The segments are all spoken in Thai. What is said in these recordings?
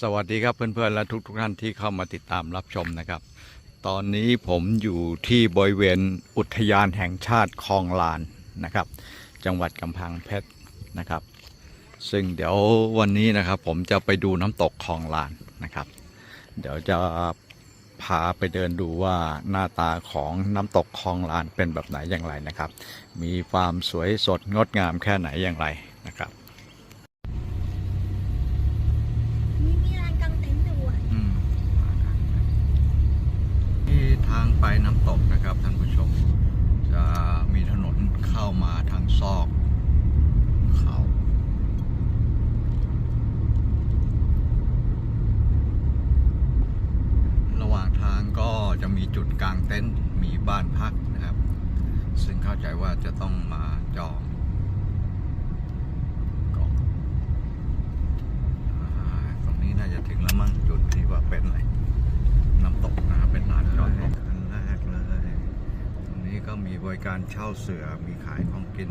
สวัสดีครับเพื่อนๆและทุกๆท่านที่เข้ามาติดตามรับชมนะครับ ตอนนี้ผมอยู่ที่บริเวณอุทยานแห่งชาติคลองลานนะครับ จังหวัดกำแพงเพชรนะครับ ซึ่งเดี๋ยววันนี้นะครับ ผมจะไปดูน้ำตกคลองลานนะครับ เดี๋ยวจะพาไปเดินดูว่าหน้าตาของน้ำตกคลองลานเป็นแบบไหนอย่างไรนะครับ มีความสวยสดงดงามแค่ไหนอย่างไรนะครับ มีมีร้านกางเต็นท์ด้วย อืม ทางไปน้ำตกนะครับท่านผู้ชม จะมีถนนเข้ามาทางซอกเขาระหว่างทางก็จะมีจุดกลางเต็นท์มีบ้านพักนะครับ ซึ่งเข้าใจว่าจะต้องมาจองก่อนตรงนี้น่าจะถึงแล้วมั้งจุดที่ว่าเป็นอะไรน้ำตกนะครับเป็นลานจอดรถอันแรกเลย ตรงนี้ ก็มีบริการเช่าเสือมีขายของกิน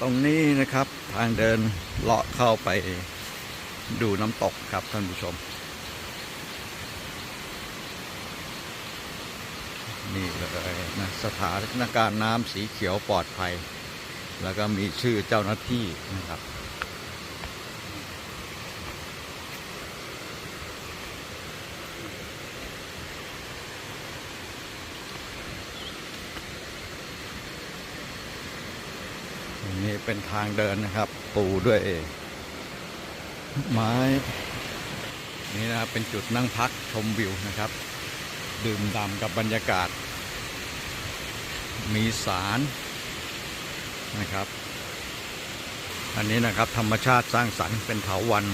ตรงนี้นะครับทางเดินเลาะเข้าไปดูน้ำตกครับท่านผู้ชม นี่เลยนะสถานการณ์น้ำสีเขียวปลอดภัย แล้วก็มีชื่อเจ้าหน้าที่นะครับ นี่เป็นทางเดินนะครับ ปูด้วย ไม้ นี่นะครับเป็นจุดนั่งพักชมวิวนะครับ ดื่มด่ำกับบรรยากาศ มีสารนะครับ อันนี้นะครับธรรมชาติสร้างสรรค์เป็นเถาวัน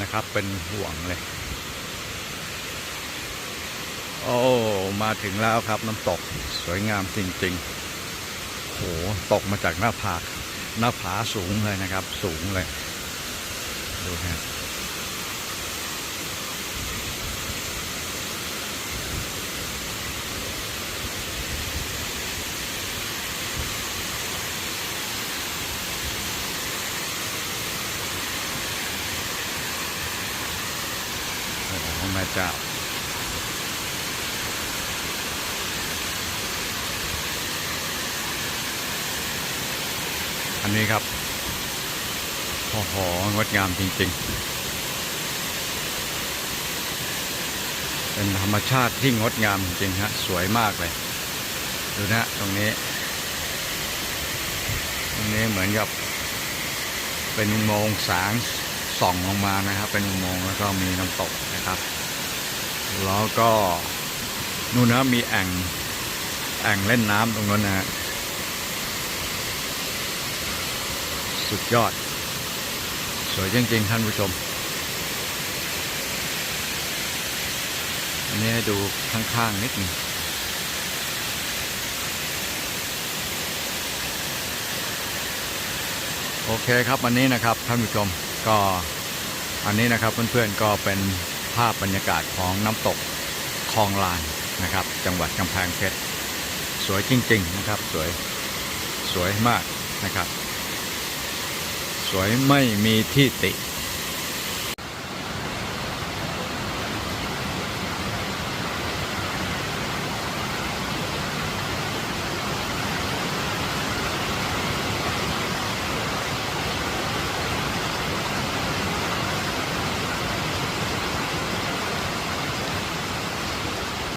นะครับ เป็นห่วงเลย โอ้ มาถึงแล้วครับน้ำตกสวยงามจริง ๆ โหตกมาจากหน้าผาหน้าผาสูงเลยนะครับ สูงเลย ดูนะโอ้โหแม่เจ้า อันนี้ครับ โอ้โห งดงามจริง ๆ เป็นธรรมชาติที่งดงามจริงฮะ สวยมากเลย ดูนะฮะตรงนี้ ตรงนี้เหมือนกับ เป็นอุโมงค์แสงส่องลงมานะครับ เป็นอุโมงค์แล้วก็มีน้ำตกนะครับ แล้วก็นู่นนะมีแอ่งแอ่งเล่นน้ำตรงนั้นนะฮะ สุดยอด สวยจริงๆท่านผู้ชม อันนี้ให้ดูข้างๆนิดนึงโอเคครับวันนี้นะครับท่านผู้ชมก็อันนี้นะครับเพื่อนๆก็เป็นภาพบรรยากาศของน้ำตกคลองลานนะครับ จังหวัดกำแพงเพชรสวยจริง ๆ นะครับ สวยสวยมากนะครับ สวยไม่มีที่ติ